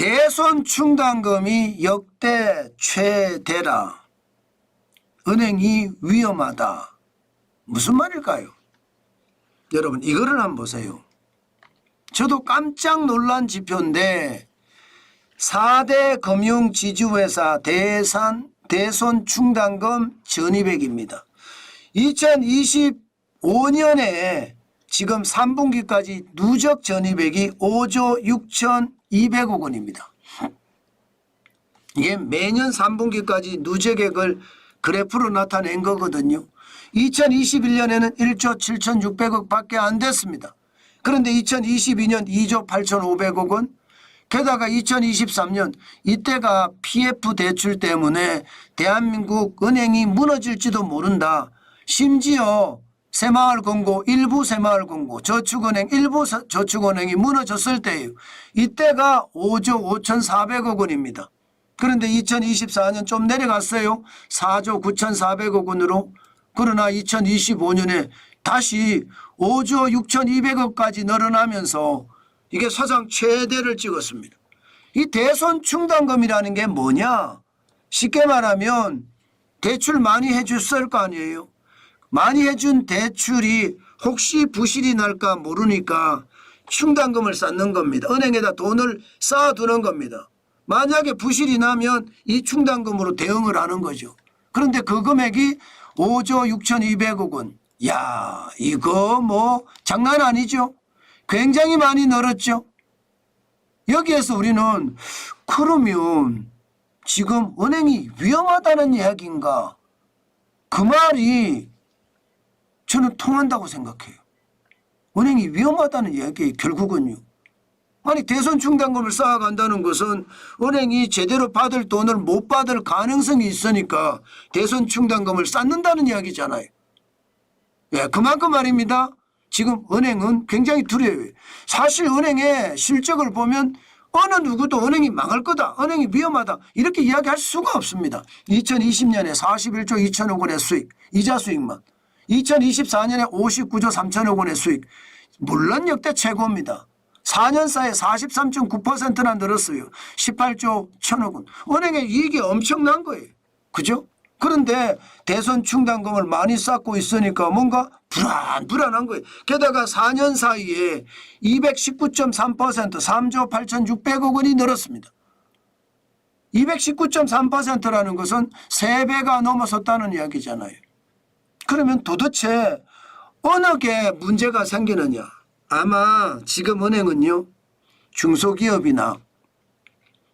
대손 충당금이 역대 최대라. 은행이 위험하다. 무슨 말일까요? 여러분 이거를 한번 보세요. 저도 깜짝 놀란 지표인데 4대 금융지주회사 대산 대손 충당금 전입액입니다. 2025년에 지금 3분기까지 누적 전입액이 5조 6,200억 원입니다. 이게 매년 3분기까지 누적액을 그래프로 나타낸 거거든요. 2021년에는 1조 7,600억 밖에 안 됐습니다. 그런데 2022년 2조 8,500억 원, 게다가 2023년 이때가 PF 대출 때문에 대한민국 은행이 무너질지도 모른다. 심지어 새마을금고 일부 새마을금고 저축은행 일부 서- 저축은행이 무너졌을 때예요. 이때가 5조 5,400억 원입니다. 그런데 2024년 좀 내려갔어요. 4조 9,400억 원으로. 그러나 2025년에 다시 5조 6,200억까지 늘어나면서 이게 사상 최대를 찍었습니다. 이 대손 충당금이라는 게 뭐냐? 쉽게 말하면 대출 많이 해줬을 거 아니에요. 많이 해준 대출이 혹시 부실이 날까 모르니까 충당금을 쌓는 겁니다. 은행에다 돈을 쌓아두는 겁니다. 만약에 부실이 나면 이 충당금으로 대응을 하는 거죠. 그런데 그 금액이 5조 6,200억 원. 야, 이거 뭐 장난 아니죠? 굉장히 많이 늘었죠. 여기에서 우리는 그러면 지금 은행이 위험하다는 이야기인가? 그 말이 저는 통한다고 생각해요. 은행이 위험하다는 이야기 결국은요. 아니 대선 충당금을 쌓아간다는 것은 은행이 제대로 받을 돈을 못 받을 가능성이 있으니까 대선 충당금을 쌓는다는 이야기잖아요. 예, 그만큼 말입니다. 지금 은행은 굉장히 두려워요. 사실 은행의 실적을 보면 어느 누구도 은행이 망할 거다. 은행이 위험하다. 이렇게 이야기할 수가 없습니다. 2020년에 41조 2천억 원의 수익, 이자 수익만. 2024년에 59조 3천억 원의 수익. 물론 역대 최고입니다. 4년 사이에 43.9%나 늘었어요. 18조 1천억 원. 은행의 이익이 엄청난 거예요. 그죠? 그런데 대선 충당금을 많이 쌓고 있으니까 뭔가 불안, 불안한 거예요. 게다가 4년 사이에 219.3% 3조 8,600억 원이 늘었습니다. 219.3%라는 것은 3배가 넘어섰다는 이야기잖아요. 그러면 도대체 어느 게 문제가 생기느냐? 아마 지금 은행은요, 중소기업이나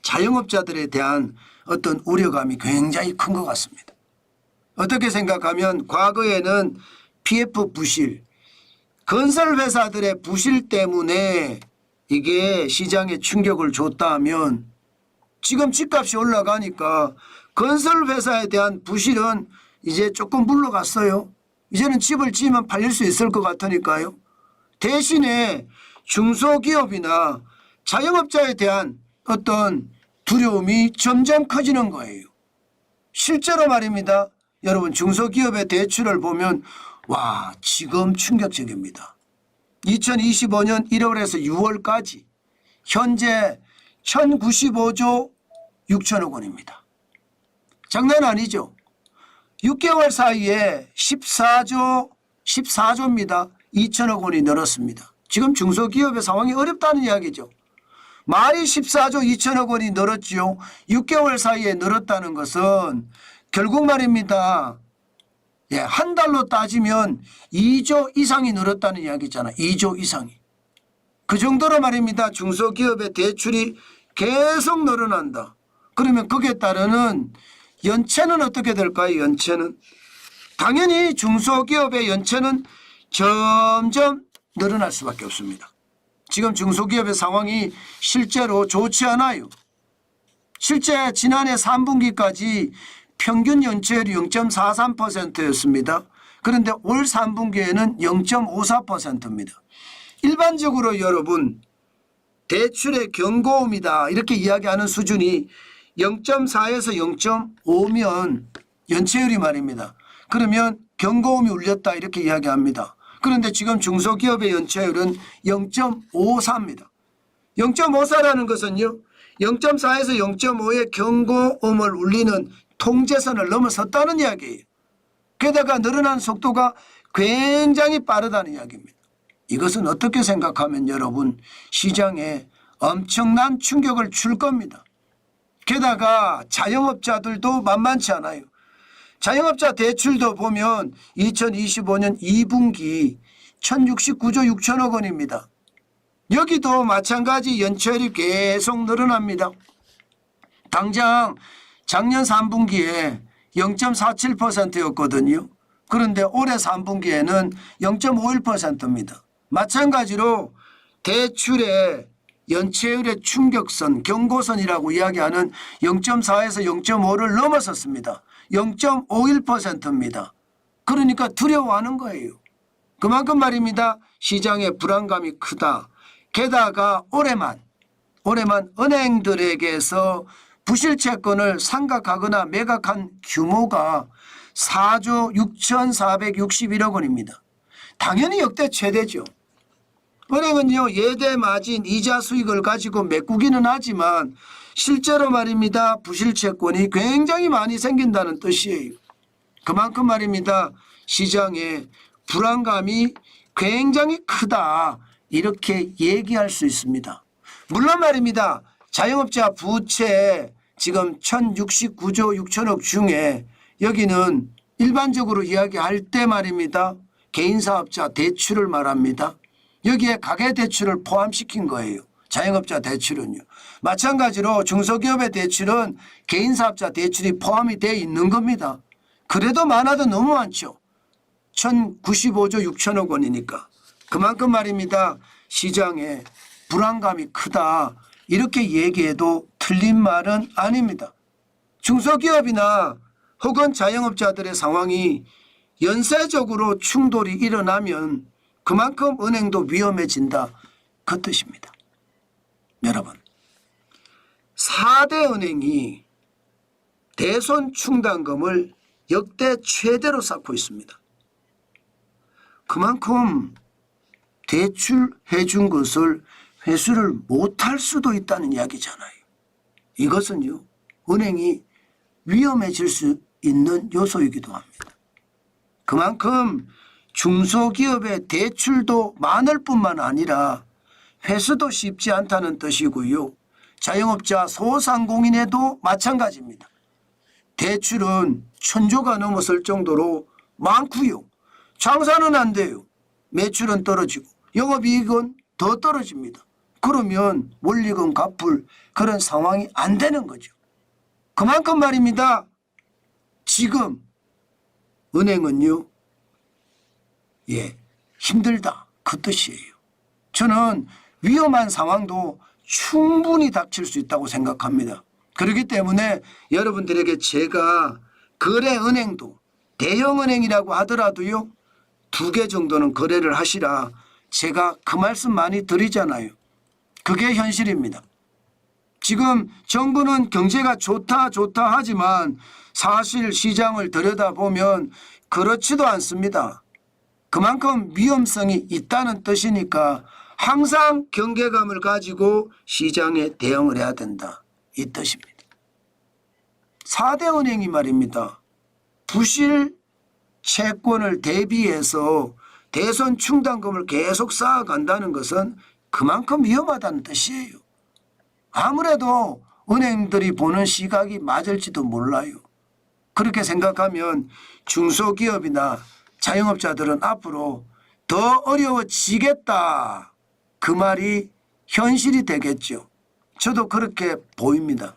자영업자들에 대한 어떤 우려감이 굉장히 큰 것 같습니다. 어떻게 생각하면 과거에는 PF 부실, 건설 회사들의 부실 때문에 이게 시장에 충격을 줬다면 지금 집값이 올라가니까 건설 회사에 대한 부실은 이제 조금 물러갔어요. 이제는 집을 지으면 팔릴 수 있을 것 같으니까요. 대신에 중소기업이나 자영업자에 대한 어떤 두려움이 점점 커지는 거예요. 실제로 말입니다. 여러분 중소기업의 대출을 보면 와 지금 충격적입니다. 2025년 1월에서 6월까지 현재 1095조 6천억 원입니다. 장난 아니죠. 6개월 사이에 14조 14조입니다. 2천억 원이 늘었습니다. 지금 중소기업의 상황이 어렵다는 이야기죠. 말이 14조 2천억 원이 늘었지요. 6개월 사이에 늘었다는 것은 결국 말입니다. 예, 한 달로 따지면 2조 이상이 늘었다는 이야기잖아. 2조 이상이. 그 정도로 말입니다. 중소기업의 대출이 계속 늘어난다. 그러면 거기에 따르는 연체는 어떻게 될까요? 연체는 당연히 중소기업의 연체는 점점 늘어날 수밖에 없습니다. 지금 중소기업의 상황이 실제로 좋지 않아요. 실제 지난해 3분기까지 평균 연체율이 0.43%였습니다. 그런데 올 3분기에는 0.54%입니다. 일반적으로 여러분 대출의 경고음이다 이렇게 이야기하는 수준이 0.4에서 0.5면 연체율이 말입니다. 그러면 경고음이 울렸다 이렇게 이야기합니다. 그런데 지금 중소기업의 연체율은 0.54입니다. 0.54라는 것은요. 0.4에서 0.5의 경고음을 울리는 통제선을 넘어섰다는 이야기예요. 게다가 늘어난 속도가 굉장히 빠르다는 이야기입니다. 이것은 어떻게 생각하면 여러분 시장에 엄청난 충격을 줄 겁니다. 게다가 자영업자들도 만만치 않아요. 자영업자 대출도 보면 2025년 2분기 1069조 6천억 원입니다. 여기도 마찬가지 연체율이 계속 늘어납니다. 당장 작년 3분기에 0.47%였거든요. 그런데 올해 3분기에는 0.51%입니다. 마찬가지로 대출의 연체율의 충격선, 경고선이라고 이야기하는 0.4에서 0.5를 넘어섰습니다. 0.51%입니다. 그러니까 두려워하는 거예요. 그만큼 말입니다. 시장의 불안감이 크다. 게다가 올해만 올해만 은행들에게서 부실채권을 상각하거나 매각한 규모가 4조 6,461억 원입니다. 당연히 역대 최대죠. 은행은요 예대 마진 이자 수익을 가지고 메꾸기는 하지만 실제로 말입니다 부실 채권이 굉장히 많이 생긴다는 뜻이에요. 그만큼 말입니다 시장에 불안감이 굉장히 크다 이렇게 얘기할 수 있습니다. 물론 말입니다 자영업자 부채 지금 1069조 6천억 중에 여기는 일반적으로 이야기할 때 말입니다 개인사업자 대출을 말합니다. 여기에 가계대출을 포함시킨 거예요. 자영업자 대출은요. 마찬가지로 중소기업의 대출은 개인사업자 대출이 포함이 되어 있는 겁니다. 그래도 많아도 너무 많죠. 1095조 6천억 원이니까. 그만큼 말입니다. 시장에 불안감이 크다. 이렇게 얘기해도 틀린 말은 아닙니다. 중소기업이나 혹은 자영업자들의 상황이 연쇄적으로 충돌이 일어나면 그만큼 은행도 위험해진다. 그 뜻입니다. 여러분, 4대 은행이 대손 충당금을 역대 최대로 쌓고 있습니다. 그만큼 대출해 준 것을 회수를 못할 수도 있다는 이야기잖아요. 이것은요, 은행이 위험해질 수 있는 요소이기도 합니다. 그만큼 중소기업의 대출도 많을 뿐만 아니라 회수도 쉽지 않다는 뜻이고요. 자영업자 소상공인에도 마찬가지입니다. 대출은 천조가 넘어설 정도로 많고요. 장사는 안 돼요. 매출은 떨어지고 영업이익은 더 떨어집니다. 그러면 원리금 갚을 그런 상황이 안 되는 거죠. 그만큼 말입니다. 지금 은행은요, 예, 힘들다. 그 뜻이에요. 저는 위험한 상황도 충분히 닥칠 수 있다고 생각합니다. 그렇기 때문에 여러분들에게 제가 거래 은행도 대형 은행이라고 하더라도요, 두 개 정도는 거래를 하시라. 제가 그 말씀 많이 드리잖아요. 그게 현실입니다. 지금 정부는 경제가 좋다 좋다 하지만 사실 시장을 들여다보면 그렇지도 않습니다. 그만큼 위험성이 있다는 뜻이니까 항상 경계감을 가지고 시장에 대응을 해야 된다. 이 뜻입니다. 4대 은행이 말입니다. 부실 채권을 대비해서 대선 충당금을 계속 쌓아간다는 것은 그만큼 위험하다는 뜻이에요. 아무래도 은행들이 보는 시각이 맞을지도 몰라요. 그렇게 생각하면 중소기업이나 자영업자들은 앞으로 더 어려워지겠다. 그 말이 현실이 되겠죠. 저도 그렇게 보입니다.